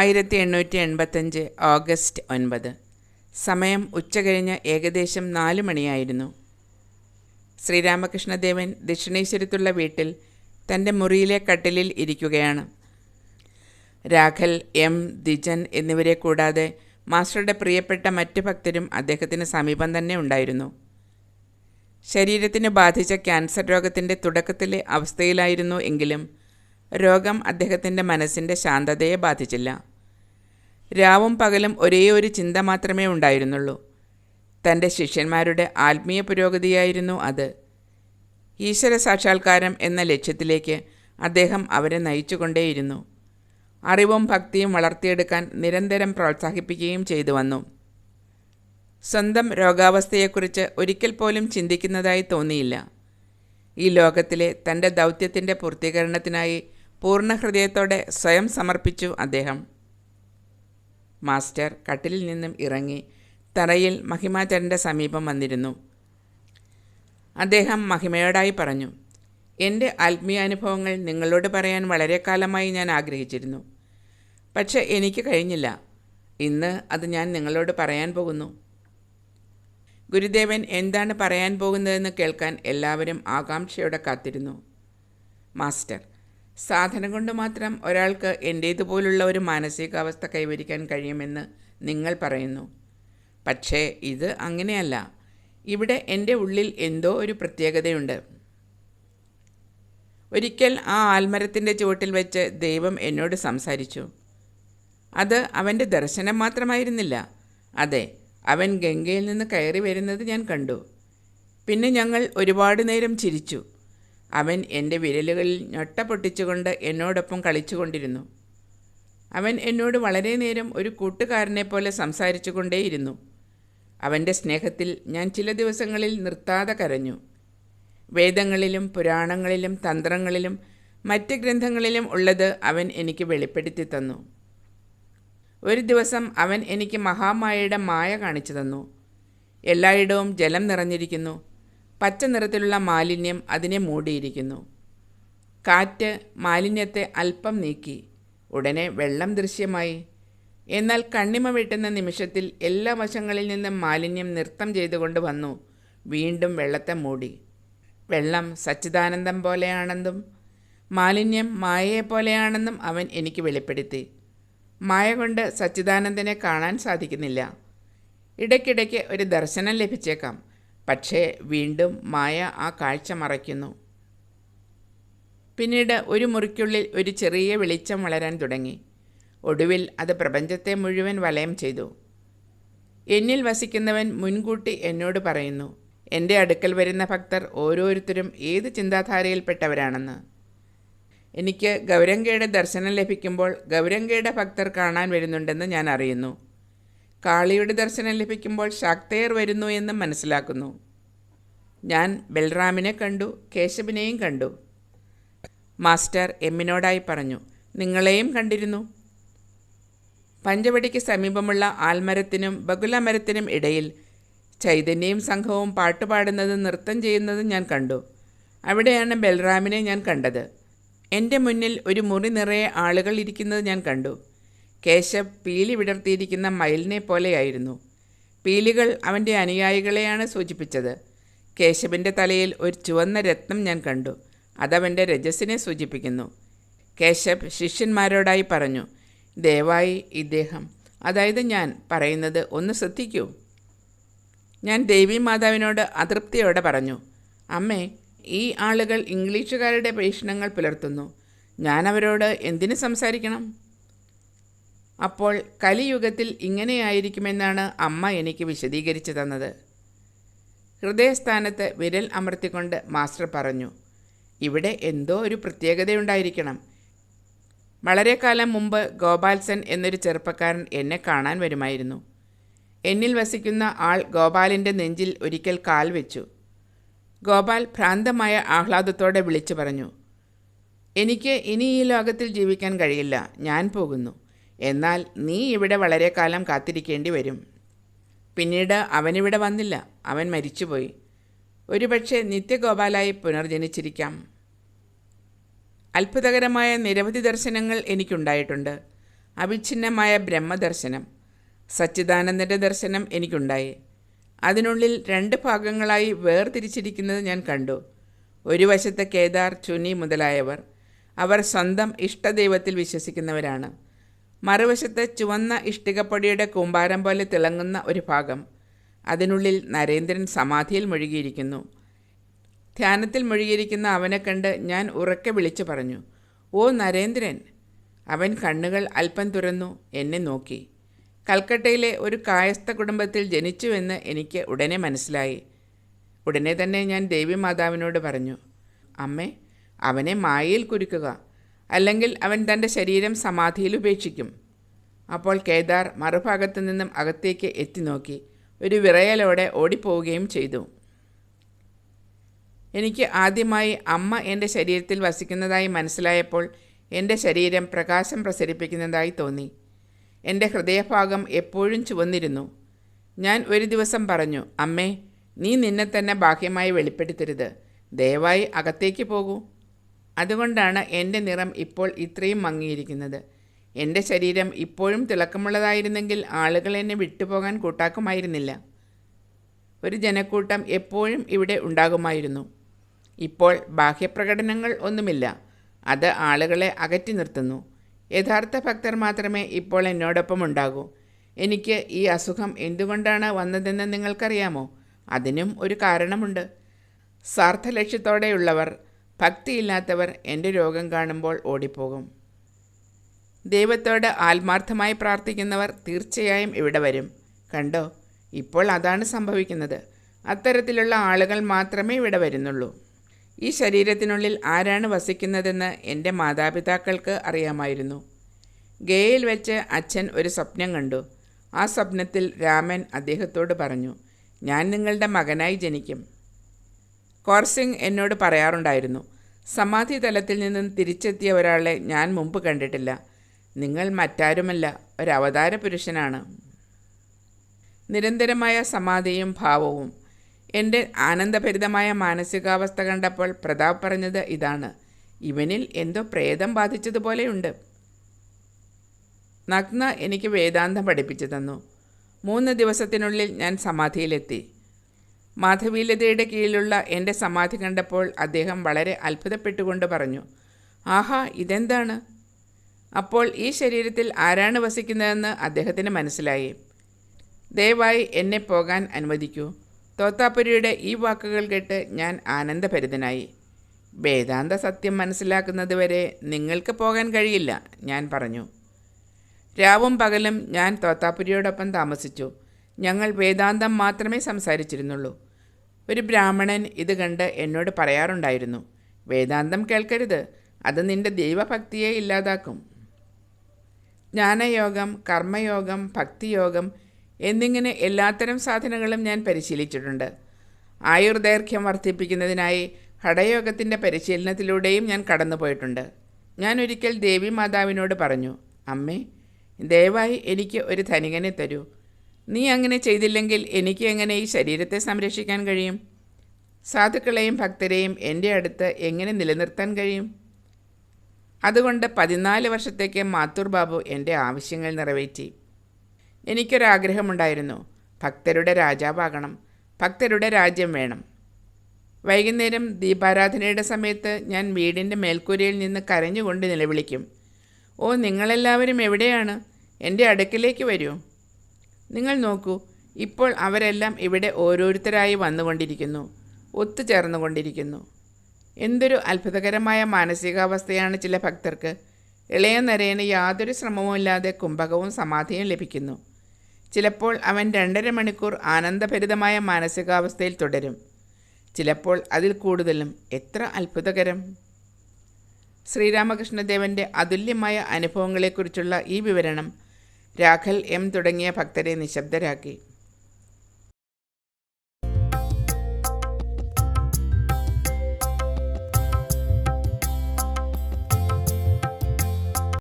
ആയിരത്തി എണ്ണൂറ്റി എൺപത്തഞ്ച് ഓഗസ്റ്റ് ഒൻപത്. സമയം ഉച്ചകഴിഞ്ഞ് ഏകദേശം നാല് മണിയായിരുന്നു. ശ്രീരാമകൃഷ്ണദേവൻ ദക്ഷിണേശ്വരത്തുള്ള വീട്ടിൽ തന്റെ മുറിയിലെ കട്ടിലിൽ ഇരിക്കുകയാണ്. രാഘൽ എം ദിജൻ എന്നിവരെ കൂടാതെ മാസ്റ്ററുടെ പ്രിയപ്പെട്ട മറ്റു ഭക്തരും അദ്ദേഹത്തിന് സമീപം തന്നെ ഉണ്ടായിരുന്നു. ശരീരത്തിന് ബാധിച്ച ക്യാൻസർ രോഗത്തിന്റെ തുടക്കത്തിലെ അവസ്ഥയിലായിരുന്നു എങ്കിലും രോഗം അദ്ദേഹത്തിന്റെ മനസ്സിന്റെ ശാന്തതയെ ബാധിച്ചില്ല. രാവും പകലും ഒരേ ഒരു ചിന്ത മാത്രമേ ഉണ്ടായിരുന്നുള്ളൂ. തന്റെ ശിഷ്യന്മാരുടെ ആത്മീയ പുരോഗതിയായിരുന്നു അത്. ഈശ്വര സാക്ഷാത്കാരം എന്ന ലക്ഷ്യത്തിലേക്ക് അദ്ദേഹം അവരെ നയിച്ചുകൊണ്ടേയിരുന്നു. അറിവും ഭക്തിയും വളർത്തിയെടുക്കാൻ നിരന്തരം പ്രോത്സാഹിപ്പിക്കുകയും ചെയ്തു വന്നു. സ്വന്തം രോഗാവസ്ഥയെക്കുറിച്ച് ഒരിക്കൽ പോലും ചിന്തിക്കുന്നതായി തോന്നിയില്ല. ഈ ലോകത്തിലെ തന്റെ ദൗത്യത്തിന്റെ പൂർത്തീകരണത്തിനായി പൂർണ ഹൃദയത്തോടെ സ്വയം സമർപ്പിച്ചു അദ്ദേഹം. മാസ്റ്റർ കട്ടിലിൽ നിന്നും ഇറങ്ങി തറയിൽ മഹിമാചരന്റെ സമീപം വന്നിരുന്നു. അദ്ദേഹം മഹിമയോടായി പറഞ്ഞു എന്റെ ആത്മീയാനുഭവങ്ങൾ നിങ്ങളോട് പറയാൻ വളരെ കാലമായി ഞാൻ ആഗ്രഹിച്ചിരുന്നു. പക്ഷേ എനിക്ക് കഴിഞ്ഞില്ല. ഇന്ന് അത് ഞാൻ നിങ്ങളോട് പറയാൻ പോകുന്നു. ഗുരുദേവൻ എന്താണ് പറയാൻ പോകുന്നതെന്ന് കേൾക്കാൻ എല്ലാവരും ആകാംക്ഷയോടെ കാത്തിരുന്നു. മാസ്റ്റർ സാധന കൊണ്ട് മാത്രം ഒരാൾക്ക് എന്റേതുപോലുള്ള ഒരു മാനസികാവസ്ഥ കൈവരിക്കാൻ കഴിയുമെന്ന് നിങ്ങൾ പറയുന്നു. പക്ഷേ ഇത് അങ്ങനെയല്ല. ഇവിടെ എന്റെ ഉള്ളിൽ എന്തോ ഒരു പ്രത്യേകതയുണ്ട്. ഒരിക്കൽ ആ ആൽമരത്തിന്റെ ചുവട്ടിൽ വെച്ച് ദൈവം എന്നോട് സംസാരിച്ചു. അത് അവന്റെ ദർശനം മാത്രമായിരുന്നില്ല. അതെ അവൻ ഗംഗയിൽ നിന്ന് കയറി വരുന്നത് ഞാൻ കണ്ടു. പിന്നെ ഞങ്ങൾ ഒരുപാട് നേരം ചിരിച്ചു. അവൻ എന്റെ വിരലുകളിൽ ഞൊട്ട പൊട്ടിച്ചുകൊണ്ട് എന്നോടൊപ്പം കളിച്ചുകൊണ്ടിരുന്നു. അവൻ എന്നോട് വളരെ നേരം ഒരു കൂട്ടുകാരനെ പോലെ സംസാരിച്ചു കൊണ്ടേയിരുന്നു അവന്റെ സ്നേഹത്തിൽ ഞാൻ ചില ദിവസങ്ങളിൽ നിർത്താതെ കരഞ്ഞു. വേദങ്ങളിലും പുരാണങ്ങളിലും തന്ത്രങ്ങളിലും മറ്റ് ഗ്രന്ഥങ്ങളിലും ഉള്ളത് അവൻ എനിക്ക് വെളിപ്പെടുത്തി തന്നു. ഒരു ദിവസം അവൻ എനിക്ക് മഹാമായയുടെ മായ കാണിച്ചു തന്നു. എല്ലായിടവും ജലം നിറഞ്ഞിരിക്കുന്നു. പച്ച നിറത്തിലുള്ള മാലിന്യം അതിനെ മൂടിയിരിക്കുന്നു. കാറ്റ് മാലിന്യത്തെ അല്പം നീക്കി ഉടനെ വെള്ളം ദൃശ്യമായി. എന്നാൽ കണ്ണിമ വെട്ടുന്ന നിമിഷത്തിൽ എല്ലാ വശങ്ങളിൽ നിന്നും മാലിന്യം നൃത്തം ചെയ്തുകൊണ്ട് വന്നു വീണ്ടും വെള്ളത്തെ മൂടി. വെള്ളം സച്ചിദാനന്ദം പോലെയാണെന്നും മാലിന്യം മായയെ പോലെയാണെന്നും അവൻ എനിക്ക് വെളിപ്പെടുത്തി. മായ കൊണ്ട് സച്ചിദാനന്ദനെ കാണാൻ സാധിക്കുന്നില്ല. ഇടയ്ക്കിടയ്ക്ക് ഒരു ദർശനം ലഭിച്ചേക്കാം. പക്ഷേ വീണ്ടും മായ ആ കാഴ്ച മറയ്ക്കുന്നു. പിന്നീട് ഒരു മുറിക്കുള്ളിൽ ഒരു ചെറിയ വെളിച്ചം വളരാൻ തുടങ്ങി. ഒടുവിൽ അത് പ്രപഞ്ചത്തെ മുഴുവൻ വലയം ചെയ്തു. എന്നിൽ വസിക്കുന്നവൻ മുൻകൂട്ടി എന്നോട് പറയുന്നു എന്റെ അടുക്കൽ വരുന്ന ഭക്തർ ഓരോരുത്തരും ഏത് ചിന്താധാരയിൽപ്പെട്ടവരാണെന്ന്. എനിക്ക് ഗൗരംഗയുടെ ദർശനം ലഭിക്കുമ്പോൾ ഗൗരംഗയുടെ ഭക്തർ കാണാൻ വരുന്നുണ്ടെന്ന് ഞാൻ അറിയുന്നു. കാളിയുടെ ദർശനം ലഭിക്കുമ്പോൾ ശാക്തയർ വരുന്നു എന്ന് മനസ്സിലാക്കുന്നു. ഞാൻ ബൽറാമിനെ കണ്ടു കേശവിനെയും കണ്ടു. മാസ്റ്റർ എമ്മിനോടായി പറഞ്ഞു നിങ്ങളെയും കണ്ടിരുന്നു. പഞ്ചവടിക്ക് സമീപമുള്ള ആൽമരത്തിനും ബകുലമരത്തിനും ഇടയിൽ ചൈതന്യയും സംഘവും പാട്ടുപാടുന്നതും നൃത്തം ചെയ്യുന്നതും ഞാൻ കണ്ടു. അവിടെയാണ് ബൽറാമിനെ ഞാൻ കണ്ടത്. എന്റെ മുന്നിൽ ഒരു മുറി നിറയെ ആളുകൾ ഇരിക്കുന്നത് ഞാൻ കണ്ടു. കേശവ് പീലി വിടർത്തിയിരിക്കുന്ന മയിലിനെ പോലെയായിരുന്നു. പീലികൾ അവന്റെ അനുയായികളെയാണ് സൂചിപ്പിച്ചത്. കേശവിന്റെ തലയിൽ ഒരു ചുവന്ന രത്നം ഞാൻ കണ്ടു. അതവന്റെ രജസിനെ സൂചിപ്പിക്കുന്നു. കേശവ് ശിഷ്യന്മാരോടായി പറഞ്ഞു ദയവായി ഇദ്ദേഹം അതായത് ഞാൻ പറയുന്നത് ഒന്ന് ശ്രദ്ധിക്കൂ. ഞാൻ ദേവി മാതാവിനോട് അതൃപ്തിയോടെ പറഞ്ഞു അമ്മേ ഈ ആളുകൾ ഇംഗ്ലീഷുകാരുടെ ഭീഷണങ്ങൾ പുലർത്തുന്നു. ഞാൻ അവരോട് എന്തിനു സംസാരിക്കണം? അപ്പോൾ കലിയുഗത്തിൽ ഇങ്ങനെയായിരിക്കുമെന്നാണ് അമ്മ എനിക്ക് വിശദീകരിച്ചു തന്നത്. ഹൃദയസ്ഥാനത്ത് വിരൽ അമർത്തിക്കൊണ്ട് മാസ്റ്റർ പറഞ്ഞു ഇവിടെ എന്തോ ഒരു പ്രത്യേകതയുണ്ടായിരിക്കണം. വളരെ കാലം മുമ്പ് ഗോപാൽസൻ എന്നൊരു ചെറുപ്പക്കാരൻ എന്നെ കാണാൻ വരുമായിരുന്നു. എന്നിൽ വസിക്കുന്ന ആൾ ഗോപാലിന്റെ നെഞ്ചിൽ ഒരിക്കൽ കാൽ വെച്ചു. ഗോപാൽ ഭ്രാന്തമായ ആഹ്ലാദത്തോടെ വിളിച്ചു പറഞ്ഞു എനിക്ക് ഇനി ഈ ലോകത്തിൽ ജീവിക്കാൻ കഴിയില്ല. ഞാൻ പോകുന്നു. എന്നാൽ നീ ഇവിടെ വളരെ കാലം കാത്തിരിക്കേണ്ടി വരും. പിന്നീട് അവനിവിടെ വന്നില്ല. അവൻ മരിച്ചുപോയി. ഒരുപക്ഷെ നിത്യഗോപാലായി പുനർജനിച്ചിരിക്കാം. അത്ഭുതകരമായ നിരവധി ദർശനങ്ങൾ എനിക്കുണ്ടായിട്ടുണ്ട്. അവിഛിന്നമായ ബ്രഹ്മദർശനം സച്ചിദാനന്ദന്റെ ദർശനം എനിക്കുണ്ടായി. അതിനുള്ളിൽ രണ്ട് ഭാഗങ്ങളായി വേർതിരിച്ചിരിക്കുന്നത് ഞാൻ കണ്ടു. ഒരു വശത്ത് കേദാർ ചുനി മുതലായവർ. അവർ സ്വന്തം ഇഷ്ടദൈവത്തിൽ വിശ്വസിക്കുന്നവരാണ്. മറുവശത്ത് ചുവന്ന ഇഷ്ടികപ്പൊടിയുടെ കൂമ്പാരം പോലെ തിളങ്ങുന്ന ഒരു ഭാഗം. അതിനുള്ളിൽ നരേന്ദ്രൻ സമാധിയിൽ മുഴുകിയിരിക്കുന്നു. ധ്യാനത്തിൽ മുഴുകിയിരിക്കുന്ന അവനെ കണ്ട് ഞാൻ ഉറക്കെ വിളിച്ചു പറഞ്ഞു ഓ നരേന്ദ്രൻ. അവൻ കണ്ണുകൾ അല്പം തുറന്നു എന്നെ നോക്കി. കൽക്കട്ടയിലെ ഒരു കായസ്ഥ കുടുംബത്തിൽ ജനിച്ചുവെന്ന് എനിക്ക് ഉടനെ മനസ്സിലായി. ഉടനെ തന്നെ ഞാൻ ദേവി മാതാവിനോട് പറഞ്ഞു അമ്മേ അവനെ മായയിൽ കുരുക്കുക. അല്ലെങ്കിൽ അവൻ തന്റെ ശരീരം സമാധിയിൽ ഉപേക്ഷിക്കും. അപ്പോൾ കേദാർ മറുഭാഗത്തു നിന്നും അകത്തേക്ക് എത്തി നോക്കി ഒരു വിറയലോടെ ഓടിപ്പോവുകയും ചെയ്തു. എനിക്ക് ആദ്യമായി അമ്മ എന്റെ ശരീരത്തിൽ വസിക്കുന്നതായി മനസ്സിലായപ്പോൾ എന്റെ ശരീരം പ്രകാശം പ്രസരിപ്പിക്കുന്നതായി തോന്നി. എന്റെ ഹൃദയഭാഗം എപ്പോഴും ചുവന്നിരുന്നു. ഞാൻ ഒരു ദിവസം പറഞ്ഞു അമ്മേ നീ നിന്നെ തന്നെ ബാഹ്യമായി വെളിപ്പെടുത്തരുത്. ദയവായി അകത്തേക്ക് പോകൂ. അതുകൊണ്ടാണ് എന്റെ നിറം ഇപ്പോൾ ഇത്രയും മങ്ങിയിരിക്കുന്നത്. എന്റെ ശരീരം ഇപ്പോഴും തിളക്കമുള്ളതായിരുന്നെങ്കിൽ ആളുകൾ എന്നെ വിട്ടുപോകാൻ കൂട്ടാക്കുമായിരുന്നില്ല. ഒരു ജനക്കൂട്ടം എപ്പോഴും ഇവിടെ ഉണ്ടാകുമായിരുന്നു. ഇപ്പോൾ ബാഹ്യപ്രകടനങ്ങൾ ഒന്നുമില്ല. അത് ആളുകളെ അകറ്റി നിർത്തുന്നു. യഥാർത്ഥ ഭക്തർ മാത്രമേ ഇപ്പോൾ എന്നോടൊപ്പം ഉണ്ടാകൂ. എനിക്ക് ഈ അസുഖം എന്തുകൊണ്ടാണ് വന്നതെന്ന് നിങ്ങൾക്കറിയാമോ? അതിനും ഒരു കാരണമുണ്ട്. സ്വാർത്ഥ ലക്ഷ്യത്തോടെയുള്ളവർ ഭക്തിയില്ലാത്തവർ എന്റെ രോഗം കാണുമ്പോൾ ഓടിപ്പോകും. ദൈവത്തോട് ആത്മാർത്ഥമായി പ്രാർത്ഥിക്കുന്നവർ തീർച്ചയായും ഇവിടെ വരും. കണ്ടോ? ഇപ്പോൾ അതാണ് സംഭവിക്കുന്നത്. അത്തരത്തിലുള്ള ആളുകൾ മാത്രമേ ഇവിടെ വരുന്നുള്ളൂ. ഈ ശരീരത്തിനുള്ളിൽ ആരാണ് വസിക്കുന്നതെന്ന് എന്റെ മാതാപിതാക്കൾക്ക് അറിയാമായിരുന്നു. ഗയയിൽ വെച്ച് അച്ഛൻ ഒരു സ്വപ്നം കണ്ടു. ആ സ്വപ്നത്തിൽ രാമൻ അദ്ദേഹത്തോട് പറഞ്ഞു ഞാൻ നിങ്ങളുടെ മകനായി ജനിക്കും. കോർസിംഗ് എന്നോട് പറയാറുണ്ടായിരുന്നു സമാധി തലത്തിൽ നിന്നും തിരിച്ചെത്തിയ ഒരാളെ ഞാൻ മുമ്പ് കണ്ടിട്ടില്ല. നിങ്ങൾ മറ്റാരുമല്ല ഒരവതാര പുരുഷനാണ്. നിരന്തരമായ സമാധിയും ഭാവവും. എന്റെ ആനന്ദഭരിതമായ മാനസികാവസ്ഥ കണ്ടപ്പോൾ പ്രതാപ് പറഞ്ഞത് ഇതാണ് ഇവനിൽ എന്തോ പ്രേതം ബാധിച്ചതുപോലെയുണ്ട്. നഗ്ന എനിക്ക് വേദാന്തം പഠിപ്പിച്ചു തന്നു. മൂന്ന് ദിവസത്തിനുള്ളിൽ ഞാൻ സമാധിയിലെത്തി. മാധവീലതയുടെ കീഴിലുള്ള എന്റെ സമാധി കണ്ടപ്പോൾ അദ്ദേഹം വളരെ അത്ഭുതപ്പെട്ടുകൊണ്ട് പറഞ്ഞു ആഹാ ഇതെന്താണ്? അപ്പോൾ ഈ ശരീരത്തിൽ ആരാണ് വസിക്കുന്നതെന്ന് അദ്ദേഹത്തിന് മനസ്സിലായി. ദയവായി എന്നെ പോകാൻ അനുവദിക്കൂ. തോത്താപ്പുരിയുടെ ഈ വാക്കുകൾ കേട്ട് ഞാൻ ആനന്ദഭരിതനായി. വേദാന്ത സത്യം മനസ്സിലാക്കുന്നതുവരെ നിങ്ങൾക്ക് പോകാൻ കഴിയില്ല ഞാൻ പറഞ്ഞു. രാവും പകലും ഞാൻ തോത്താപ്പുരിയോടൊപ്പം താമസിച്ചു. ഞങ്ങൾ വേദാന്തം മാത്രമേ സംസാരിച്ചിരുന്നുള്ളൂ. ഒരു ബ്രാഹ്മണൻ ഇത് കണ്ട് എന്നോട് പറയാറുണ്ടായിരുന്നു വേദാന്തം കേൾക്കരുത് അത് നിന്റെ ദൈവഭക്തിയെ ഇല്ലാതാക്കും. ജ്ഞാനയോഗം കർമ്മയോഗം ഭക്തിയോഗം എന്നിങ്ങനെ എല്ലാത്തരം സാധനങ്ങളും ഞാൻ പരിശീലിച്ചിട്ടുണ്ട്. ആയുർദൈർഘ്യം വർദ്ധിപ്പിക്കുന്നതിനായി ഹഠയോഗത്തിന്റെ പരിശീലനത്തിലൂടെയും ഞാൻ കടന്നുപോയിട്ടുണ്ട്. ഞാൻ ഒരിക്കൽ ദേവി മാതാവിനോട് പറഞ്ഞു അമ്മേ ദയവായി എനിക്ക് ഒരു ധനികനെ തരൂ. നീ അങ്ങനെ ചെയ്തില്ലെങ്കിൽ എനിക്ക് എങ്ങനെ ഈ ശരീരത്തെ സംരക്ഷിക്കാൻ കഴിയും? സാധുക്കളെയും ഭക്തരെയും എന്റെ അടുത്ത് എങ്ങനെ നിലനിർത്താൻ കഴിയും? അതുകൊണ്ട് പതിനാല് വർഷത്തേക്ക് മാത്തൂർ ബാബു എന്റെ ആവശ്യങ്ങൾ നിറവേറ്റി. എനിക്കൊരാഗ്രഹമുണ്ടായിരുന്നു. ഭക്തരുടെ രാജാവാകണം. ഭക്തരുടെ രാജ്യം വേണം. വൈകുന്നേരം ദീപാരാധനയുടെ സമയത്ത് ഞാൻ വീടിന്റെ മേൽക്കൂരയിൽ നിന്ന് കരഞ്ഞുകൊണ്ട് നിലവിളിക്കും. ഓ നിങ്ങളെല്ലാവരും എവിടെയാണ്? എന്റെ അടുക്കിലേക്ക് വരൂ. നിങ്ങൾ നോക്കൂ ഇപ്പോൾ അവരെല്ലാം ഇവിടെ ഓരോരുത്തരായി വന്നുകൊണ്ടിരിക്കുന്നു. ഒത്തുചേർന്നുകൊണ്ടിരിക്കുന്നു. എന്തൊരു അത്ഭുതകരമായ മാനസികാവസ്ഥയാണ് ചില ഭക്തർക്ക്. ഇളയ നരേന് യാതൊരു ശ്രമവുമില്ലാതെ കുംഭകവും സമാധിയും ലഭിക്കുന്നു. ചിലപ്പോൾ അവൻ രണ്ടര മണിക്കൂർ ആനന്ദഭരിതമായ മാനസികാവസ്ഥയിൽ തുടരും. ചിലപ്പോൾ അതിൽ കൂടുതലും എത്ര അത്ഭുതകരം. ശ്രീരാമകൃഷ്ണദേവന്റെ അതുല്യമായ അനുഭവങ്ങളെക്കുറിച്ചുള്ള ഈ വിവരണം രാഘൽ എം തുടങ്ങിയ ഭക്തരെ നിശബ്ദരാക്കി.